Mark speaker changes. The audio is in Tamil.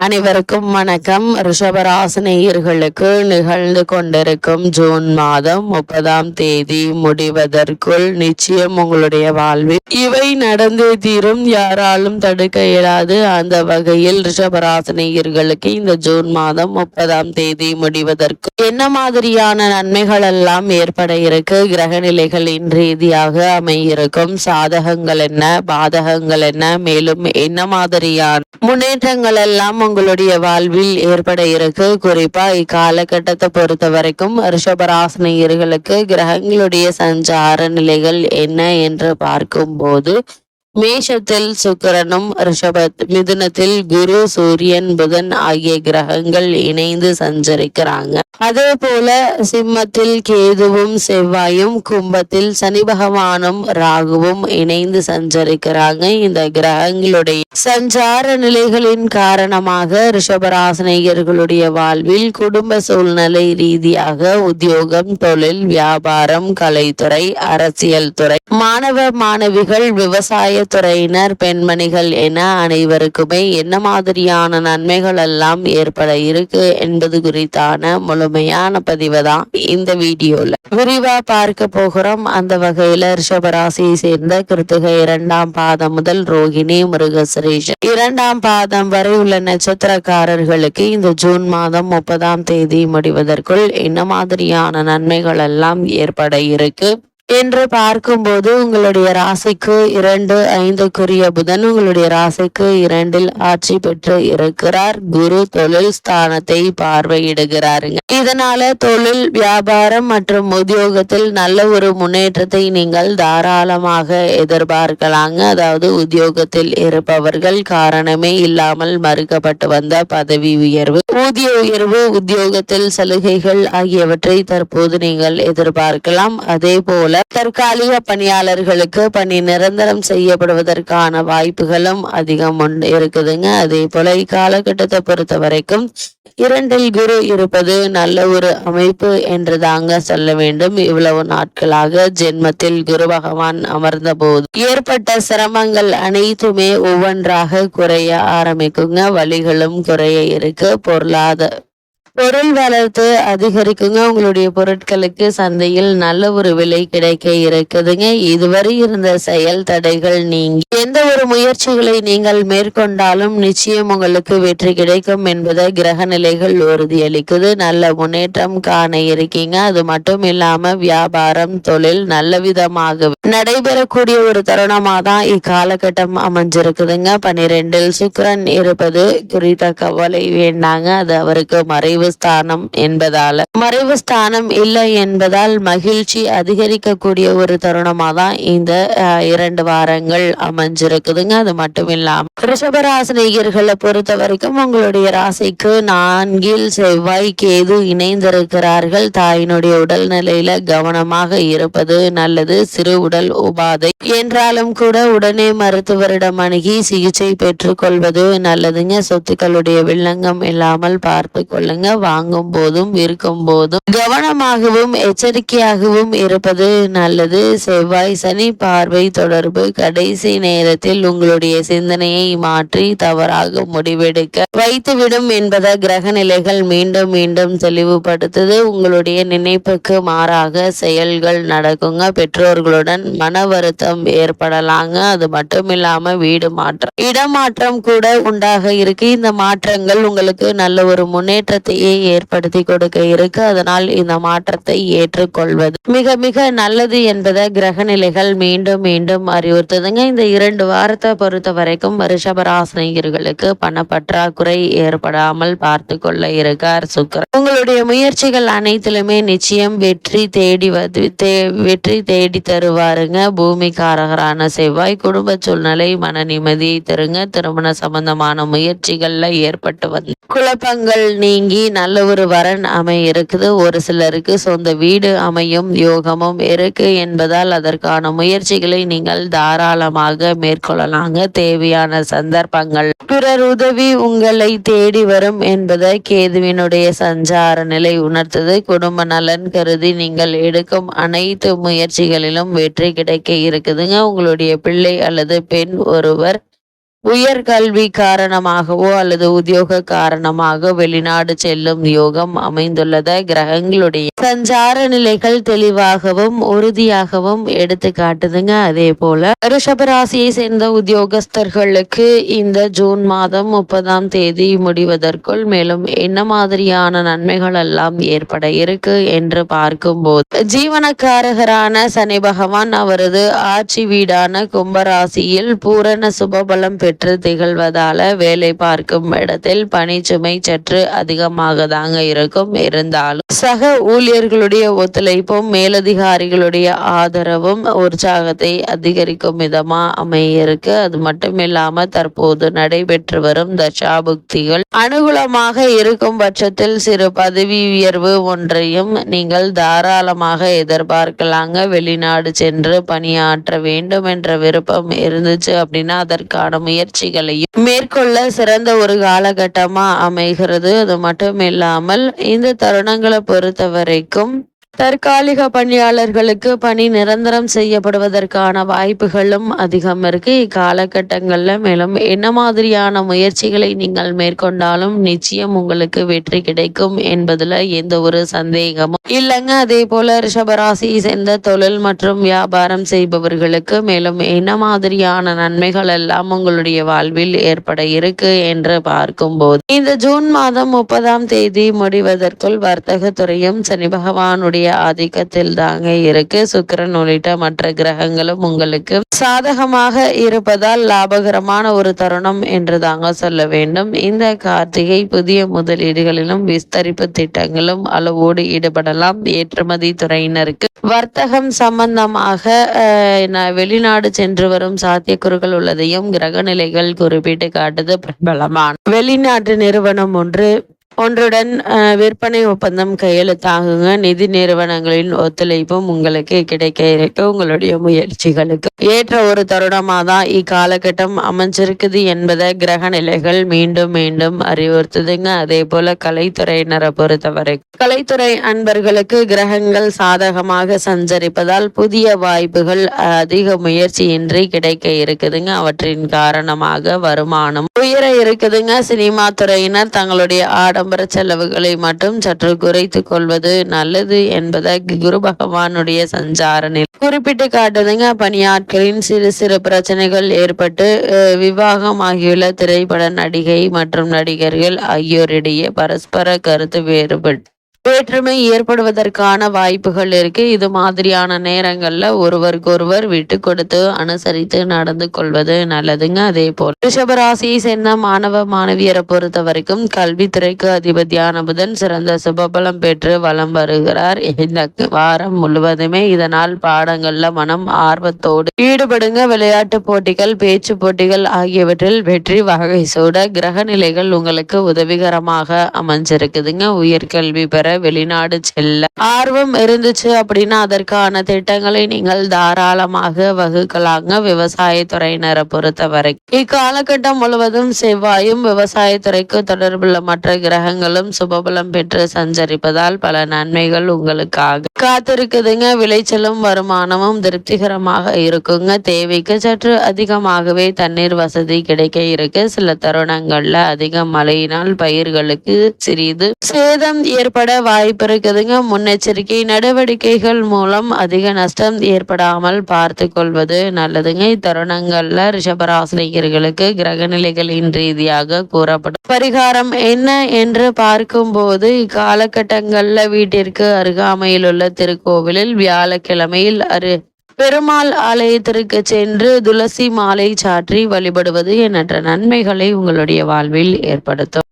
Speaker 1: அனைவருக்கும் வணக்கம். ரிஷபராசினியர்களுக்கு நிகழ்ந்து கொண்டிருக்கும் ஜூன் மாதம் முப்பதாம் தேதி முடிவதற்குள் நிச்சயம் உங்களுடைய வாழ்வில் இவை நடந்தே தீரும். யாராலும் தடுக்க இயலாது. அந்த வகையில் ரிஷபராசினியர்களுக்கு இந்த ஜூன் மாதம் முப்பதாம் தேதி முடிவதற்கு என்ன மாதிரியான நன்மைகள் எல்லாம் ஏற்பட இருக்கு? கிரக நிலைகளின் ரீதியாக அமையிருக்கும். சாதகங்கள் என்ன? பாதகங்கள் என்ன? மேலும் என்ன மாதிரியான முன்னேற்றங்கள் எல்லாம் உங்களுடைய வாழ்வில் ஏற்பட இருக்கு. குறிப்பா இக்காலகட்டத்தை பொறுத்த வரைக்கும் ரிஷபராசினியர்களுக்கு கிரகங்களுடைய சஞ்சார நிலைகள் என்ன என்று பார்க்கும்போது மேஷத்தில் சுக்கரனும் ரிஷபத் மிதுனத்தில் குரு சூரியன் புதன் ஆகிய கிரகங்கள் இணைந்து சஞ்சரிக்கிறாங்க. அதே போல சிம்மத்தில் கேதுவும் செவ்வாயும் கும்பத்தில் சனி பகவானும் ராகுவும் இணைந்து சஞ்சரிக்கிறாங்க. இந்த கிரகங்களுடைய சஞ்சார நிலைகளின் காரணமாக ரிஷபராசனிகர்களுடைய வாழ்வில் குடும்ப சூழ்நிலை ரீதியாக உத்தியோகம் தொழில் வியாபாரம் கலைத்துறை அரசியல் துறை மாணவ மாணவிகள் விவசாய துறையினர் பெண்மணிகள் என அனைவருக்குமே என்ன மாதிரியான நன்மைகள் எல்லாம் ஏற்பட இருக்கு என்பது குறித்தான முழுமையான பதிவு தான் இந்த வீடியோல. விரிவா பார்க்க போகிறோம். அந்த வகையில ரிஷபராசியை சேர்ந்த கிருத்திகை இரண்டாம் பாதம் முதல் ரோகிணி மிருகசிரேஷன். இரண்டாம் பாதம் வரை உள்ள நட்சத்திரக்காரர்களுக்கு இந்த ஜூன் மாதம் முப்பதாம் தேதி முடிவதற்குள் என்ன மாதிரியான நன்மைகள் எல்லாம் ஏற்பட இருக்கு? என்று பார்க்கும்போது உங்களுடைய ராசிக்கு இரண்டு ஐந்துக்குரிய புதன் உங்களுடைய ராசிக்கு இரண்டில் ஆட்சி பெற்று இருக்கிறார். குரு தொழில் ஸ்தானத்தை பார்வையிடுகிறாருங்க. இதனால தொழில் வியாபாரம் மற்றும் உத்தியோகத்தில் நல்ல ஒரு முன்னேற்றத்தை நீங்கள் தாராளமாக எதிர்பார்க்கலாங்க. அதாவது உத்தியோகத்தில் இருப்பவர்கள் காரணமே இல்லாமல் மறுக்கப்பட்டு வந்த பதவி உயர்வு ஊதிய உயர்வு உத்தியோகத்தில் சலுகைகள் ஆகியவற்றை தற்போது நீங்கள் எதிர்பார்க்கலாம். அதே போல தற்காலிக பணியாளர்களுக்கு பணி நிரந்தரம் செய்யப்படுவதற்கான வாய்ப்புகளும் அதிகம் உண்டு இருக்குதுங்க. அதே போல இக்காலகட்டத்தை பொறுத்த வரைக்கும் இரண்டில் குரு இருப்பது நல்ல ஒரு அமைப்பு என்று தாங்க சொல்ல வேண்டும். இவ்வளவு நாட்களாக ஜென்மத்தில் குரு பகவான் அமர்ந்த போது ஏற்பட்ட சிரமங்கள் அனைத்துமே ஒவ்வொன்றாக குறைய ஆரம்பிக்குங்க. வழிகளும் குறைய இருக்கு. பொருளாதார பொருள் வளர்த்து அதிகரிக்குங்க. உங்களுடைய பொருட்களுக்கு சந்தையில் நல்ல ஒரு விலை கிடைக்க இருக்குதுங்க. இதுவரை இருந்த செயல் தடைகள் நீங்கி எந்த ஒரு முயற்சிகளை நீங்கள் மேற்கொண்டாலும் நிச்சயம் உங்களுக்கு வெற்றி கிடைக்கும் என்பதை கிரக நிலைகள் உறுதியளிக்குது. நல்ல முன்னேற்றம் காண இருக்கீங்க. அது மட்டும் இல்லாம வியாபாரம் தொழில் நல்ல விதமாக நடைபெறக்கூடிய ஒரு தருணமா தான் இக்காலகட்டம் அமைஞ்சிருக்குதுங்க. பனிரெண்டில் சுக்கிரன் இருப்பது குறித்த கவலை வேண்டாங்க. அது அவருக்கு மறைவு ஸ்தானம் என்பதால. மறைவு ஸ்தானம் இல்லை என்பதால் மகிழ்ச்சி அதிகரிக்கக்கூடிய ஒரு தருணமா தான் இந்த இரண்டு வாரங்கள் அமைஞ்சிருக்குதுங்க. அது மட்டும் இல்லாம ரிஷபராசினிகர்களை பொறுத்த வரைக்கும் உங்களுடைய ராசிக்கு நான்கில் செவ்வாய் கேது இணைந்திருக்கிறார்கள். தாயினுடைய உடல் நிலையில கவனமாக இருப்பது நல்லது. சிறு உடல் உபாதை என்றாலும் கூட உடனே மருத்துவரிடம் அணுகி சிகிச்சை பெற்றுக்கொள்வது நல்லதுங்க. சொத்துக்களுடைய வில்லங்கம் இல்லாமல் பார்த்து கொள்ளுங்க. வாங்கும் போதும் விற்கும் போதும் கவனமாகவும் எச்சரிக்கையாகவும் இருப்பது நல்லது. செவ்வாய் சனி பார்வை தொடர்பு கடைசி நேரத்தில் உங்களுடைய சிந்தனையை மாற்றி தவறாக முடிவெடுக்க வைத்துவிடும் என்பதை கிரக நிலைகள் மீண்டும் மீண்டும் தெளிவுபடுத்துது. உங்களுடைய நினைப்புக்கு மாறாக செயல்கள் நடக்குங்க. பெற்றோர்களுடன் மன வருத்தம் ஏற்படலாங்க. அது மட்டும் இல்லாம வீடு மாற்றம் இடமாற்றம் கூட உண்டாக இருக்கு. இந்த மாற்றங்கள் உங்களுக்கு நல்ல ஒரு முன்னேற்றத்தை நிலையை ஏற்படுத்தி கொடுக்க இருக்கு. அதனால் இந்த மாற்றத்தை ஏற்றுக்கொள்வது மிக மிக நல்லது என்பதை கிரக நிலைகள் மீண்டும் மீண்டும் அறிவுறுத்துதுங்க. இந்த இரண்டு வாரத்தை பொறுத்த வரைக்கும் ரிஷபராசினியர்களுக்கு பணப்பற்றாக்குறை ஏற்படாமல் பார்த்து கொள்ள இருக்கார் சுக்கரன் உங்களுடைய முயற்சிகள் அனைத்திலுமே நிச்சயம் வெற்றி தேடி தே- வெற்றி தேடி தருவாருங்க. பூமிக்காரகரான செவ்வாய் குடும்ப சூழ்நிலை மன நிம்மதியை தருங்க. திருமண சம்பந்தமான முயற்சிகள்ல ஏற்பட்டு வந்து குழப்பங்கள் நீங்கி நல்ல ஒரு வரன் அமை இருக்குது. ஒரு சிலருக்கு சொந்த வீடு அமையும் யோகமும் இருக்கு என்பதால் அதற்கான முயற்சிகளை நீங்கள் தாராளமாக மேற்கொள்ளலாங்க. தேவையான சந்தர்ப்பங்கள். பிறர் உதவி உங்களை தேடி வரும் என்பதை கேதுவினுடைய சஞ்சார நிலை உணர்த்தது. குடும்ப நலன் கருதி நீங்கள் எடுக்கும் அனைத்து முயற்சிகளிலும் வெற்றி கிடைக்க இருக்குதுங்க. உங்களுடைய பிள்ளை அல்லது பெண் ஒருவர் உயர்கல்வி காரணமாகவோ அல்லது உத்தியோக காரணமாக வெளிநாடு செல்லும் யோகம் அமைந்துள்ளத. கிரகங்களுடைய சஞ்சார நிலைகள் தெளிவாகவும் உறுதியாகவும் எடுத்து காட்டுதுங்க. அதே போல ரிஷபராசியை சேர்ந்த உத்தியோகஸ்தர்களுக்கு இந்த ஜூன் மாதம் முப்பதாம் தேதி முடிவதற்குள் மேலும் என்ன மாதிரியான நன்மைகள் எல்லாம் ஏற்பட இருக்கு என்று பார்க்கும்போது ஜீவனக்காரகரான சனி பகவான் அவரது ஆட்சி வீடான கும்பராசியில் பூரண சுபபலம் பெற்று திகழ்வதால வேலை பார்க்கும் இடத்தில் பணிச்சுமை சற்று அதிகமாக தாங்க இருக்கும். இருந்தாலும் சக ஊழியர்களுடைய ஒத்துழைப்பும் மேலதிகாரிகளுடைய ஆதரவும் உற்சாகத்தை அதிகரிக்கும் விதமா அமையிருக்கு. அது மட்டும் இல்லாம தற்போது நடைபெற்று வரும் தசாபுக்திகள் அனுகூலமாக இருக்கும் பட்சத்தில் சிறு பதவி உயர்வு ஒன்றையும் நீங்கள் தாராளமாக எதிர்பார்க்கலாங்க. வெளிநாடு சென்று பணியாற்ற வேண்டும் என்ற விருப்பம் இருந்துச்சு அப்படின்னா அதற்கான முயற்சிகளையும் மேற்கொள்ள சிறந்த ஒரு காலகட்டமா அமைகிறது. அது மட்டும் இல்லாமல் இந்த தருணங்களை பொறுத்த வரைக்கும் தற்காலிக பணியாளர்களுக்கு பணி நிரந்தரம் செய்யப்படுவதற்கான வாய்ப்புகளும் அதிகம் இருக்கு. இக்காலகட்டங்களில் மேலும் என்ன மாதிரியான முயற்சிகளை நீங்கள் மேற்கொண்டாலும் நிச்சயம் உங்களுக்கு வெற்றி கிடைக்கும் என்பதுல எந்த ஒரு சந்தேகமும் இல்லைங்க. அதே போல ரிஷபராசியை சேர்ந்த தொழில் மற்றும் வியாபாரம் செய்பவர்களுக்கு மேலும் என்ன மாதிரியான நன்மைகள் எல்லாம் உங்களுடைய வாழ்வில் ஏற்பட இருக்கு என்று பார்க்கும்போது. இந்த ஜூன் மாதம் முப்பதாம் தேதி முடிவதற்குள் வர்த்தக துறையும் சனி பகவானுடைய ஆதிக்கத்தில் தாங்க இருக்கு. சுக்கரன் உள்ளிட்ட மற்ற கிரகங்களும் உங்களுக்கு சாதகமாக இருப்பதால் லாபகரமான ஒரு தருணம் என்று தாங்க சொல்ல வேண்டும். இந்த கார்த்திகை புதிய முதலீடுகளிலும் விஸ்தரிப்பு திட்டங்களும் அளவோடு ஈடுபடலாம். ஏற்றுமதி துறையினருக்கு வர்த்தகம் சம்பந்தமாக வெளிநாடு சென்று வரும் சாத்தியக்கூறுகள் உள்ளதையும் கிரக நிலைகள் குறிப்பிட்டு காட்டுது. பிரபலமான வெளிநாட்டு நிறுவனம் ஒன்று ஒன்றுடன் விற்பனை ஒப்பந்தம் கையெழுத்தாகுங்க. நிதி நிறுவனங்களின் ஒத்துழைப்பும் உங்களுக்கு கிடைக்க இருக்கு. உங்களுடைய முயற்சிகளுக்கு ஏற்ற ஒரு தருணமாக தான் இக்காலகட்டம் அமைஞ்சிருக்குது என்பதை கிரக நிலைகள் மீண்டும் மீண்டும் அறிவுறுத்துதுங்க. அதே போல கலைத்துறையினரை பொறுத்தவரை கலைத்துறை அன்பர்களுக்கு கிரகங்கள் சாதகமாக சஞ்சரிப்பதால் புதிய வாய்ப்புகள் அதிக முயற்சியின்றி கிடைக்க இருக்குதுங்க. அவற்றின் காரணமாக வருமானம் உயர இருக்குதுங்க. சினிமா துறையினர் தங்களுடைய ஆடம்பர செலவுகளை மட்டும் சற்று குறைத்து கொள்வது நல்லது என்பதை குரு பகவானுடைய சஞ்சார நிலை. குறிப்பிட்டு காட்டுதுங்க பணியாட்களின் சிறு சிறு பிரச்சனைகள் ஏற்பட்டு விவாகம் ஆகியுள்ள திரைப்பட நடிகை மற்றும் நடிகர்கள் ஆகியோரிடையே பரஸ்பர கருத்து வேறுபட்டு வேற்றுமை ஏற்படுவதற்கான வாய்ப்புகள் இருக்கு. இது மாதிரியான நேரங்கள்ல ஒருவருக்கொருவர் விட்டு கொடுத்து அனுசரித்து நடந்து கொள்வது நல்லதுங்க. அதே போல் ரிஷபராசியை சேர்ந்த மாணவ மாணவியரை பொறுத்த வரைக்கும் கல்வித்துறைக்கு அதிபதியான புதன் சிறந்த சுபபலம் பெற்று வலம் வருகிறார். இந்த வாரம் முழுவதுமே இதனால் பாடங்கள்ல மனம் ஆர்வத்தோடு ஈடுபடுங்க. விளையாட்டு போட்டிகள் பேச்சு போட்டிகள் ஆகியவற்றில் வெற்றி வகை சூட கிரக நிலைகள் உங்களுக்கு உதவிகரமாக அமைஞ்சிருக்குதுங்க. உயர்கல்வி பெற வெளிநாடு செல்ல ஆர்வம் இருந்துச்சு அப்படின்னா அதற்கான திட்டங்களை நீங்கள் தாராளமாக வகுக்கலாங்க விவசாயத்துறையினரை பொறுத்தவரை. இக்காலகட்டம் முழுவதும் செவ்வாயும் விவசாயத்துறைக்கு தொடர்புள்ள மற்ற கிரகங்களும் சுபபலம் பெற்று சஞ்சரிப்பதால் பல நன்மைகள் உங்களுக்காக. காத்திருக்குதுங்க. விளைச்சலும் வருமானமும் திருப்திகரமாக இருக்குங்க. தேவைக்கு சற்று அதிகமாகவே தண்ணீர் வசதி கிடைக்க இருக்கு. சில தருணங்கள்ல அதிக மழையினால் பயிர்களுக்கு சிறிது சேதம் ஏற்பட வாய்ப்பு இருக்குதுங்க. முன்னெச்சரிக்கை நடவடிக்கைகள் மூலம் அதிக நஷ்டம் ஏற்படாமல் பார்த்து கொள்வது நல்லதுங்க. இத்தருணங்கள்ல ரிஷபராசினியர்களுக்கு கிரகநிலைகளின் ரீதியாக கூறப்படும். பரிகாரம் என்ன என்று பார்க்கும்போது இக்காலகட்டங்கள்ல வீட்டிற்கு அருகாமையில் உள்ள திருக்கோவிலில் வியாழக்கிழமையில் அரு பெருமாள் ஆலயத்திற்கு சென்று துளசி மாலை சாற்றி வழிபடுவது எண்ணற்ற நன்மைகளை உங்களுடைய வாழ்வில் ஏற்படுத்தும்.